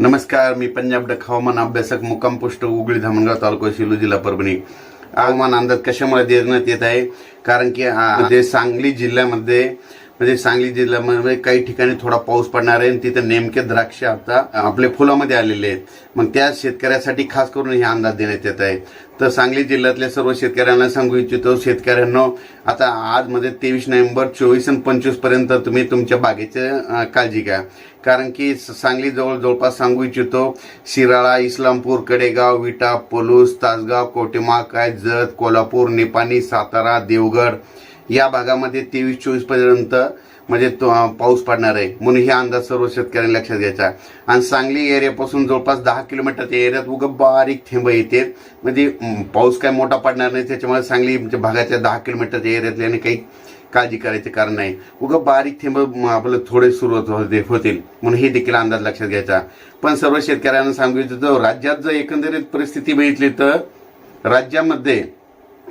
नमस्कार मी पंजाब डक हवामान अभ्यासक मुक्काम पोस्ट उगळी धामणगाव तालुका शिलू जिल्हा परभणी. हवामान अंदाज कशामुळे देण्यात येत आहे? कारण की सांगली जिल्ह्यामध्ये म्हणजे सांगली जिल्ह्यामध्ये काही ठिकाणी थोडा पाऊस पडणार आहे आणि तिथे नेमके द्राक्ष आता आपले फुलामध्ये आलेले आहेत. मग त्या शेतकऱ्यासाठी खास करून हे अंदाज देण्यात येत आहे. तर सांगली जिल्ह्यातल्या सर्व शेतकऱ्यांना सांगू इच्छितो शेतकऱ्यांना आता आजमध्ये तेवीस नोव्हेंबर चोवीस आणि पंचवीसपर्यंत तुम्ही तुमच्या बागेची काळजी घ्या. कारण की सांगली जवळ जवळपास सांगू इच्छितो शिराळा इस्लामपूर कडेगाव विटा पलूस तासगाव कोटेमा काय जत कोल्हापूर निपाणी सातारा देवगड या भागामध्ये तेवीस चोवीसपर्यंत म्हणजे तो पाऊस पडणार आहे. म्हणून हे अंदाज सर्व शेतकऱ्यांनी लक्षात घ्यायचा. आणि सांगली एरियापासून जवळपास दहा किलोमीटरच्या एरियात उगं बारीक थेंब येते. म्हणजे पाऊस काय मोठा पडणार नाही. त्याच्यामुळे सांगली म्हणजे भागाच्या दहा किलोमीटरच्या एरियातल्याने काही काळजी करायचं कारण नाही. उगं बारीक थेंब आपलं थोडे सुरुवात होते होतील. म्हणून हे देखील अंदाज लक्षात घ्यायचा. पण सर्व शेतकऱ्यांना सांगू इच्छितो राज्यात जर एकंदरीत परिस्थिती बघितली तर राज्यामध्ये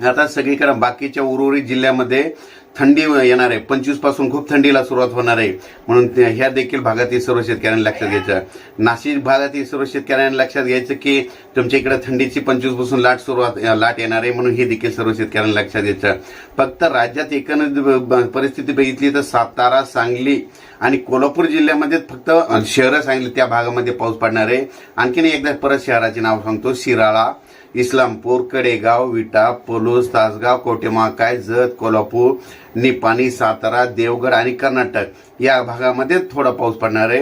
आता सगळीकडे बाकीच्या उर्वरित जिल्ह्यामध्ये थंडी येणार आहे. पंचवीसपासून खूप थंडीला सुरुवात होणार आहे. म्हणून ह्या देखील भागातील सर्व शेतकऱ्यांना लक्षात घ्यायचं नाशिक भागातील सर्व शेतकऱ्यांना लक्षात घ्यायचं की तुमच्या इकडे थंडीची पंचवीसपासून लाट सुरुवात लाट येणार आहे. म्हणून हे देखील सर्व शेतकऱ्यांना लक्षात घ्यायचं फक्त राज्यात एकंदरीत परिस्थिती बघितली तर सातारा सांगली आणि कोल्हापूर जिल्ह्यामध्ये फक्त शहरं सांगली त्या भागामध्ये पाऊस पडणार आहे. आणखीन एकदा परत शहराचे नाव सांगतो. शिराळा इस्लामपूर कडेगाव विटा पलूस तासगाव कोटेमाकाय जत कोल्हापूर निपाणी सातारा देवगड आणि कर्नाटक या भागामध्ये थोडा पाऊस पडणार आहे.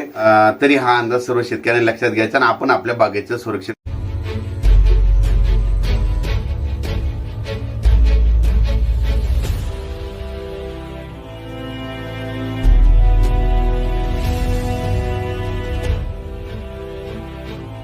तरी हा अंदाज सर्व शेतकऱ्यांनी लक्षात घ्यायचा आणि आपण आपल्या बागेचं सुरक्षित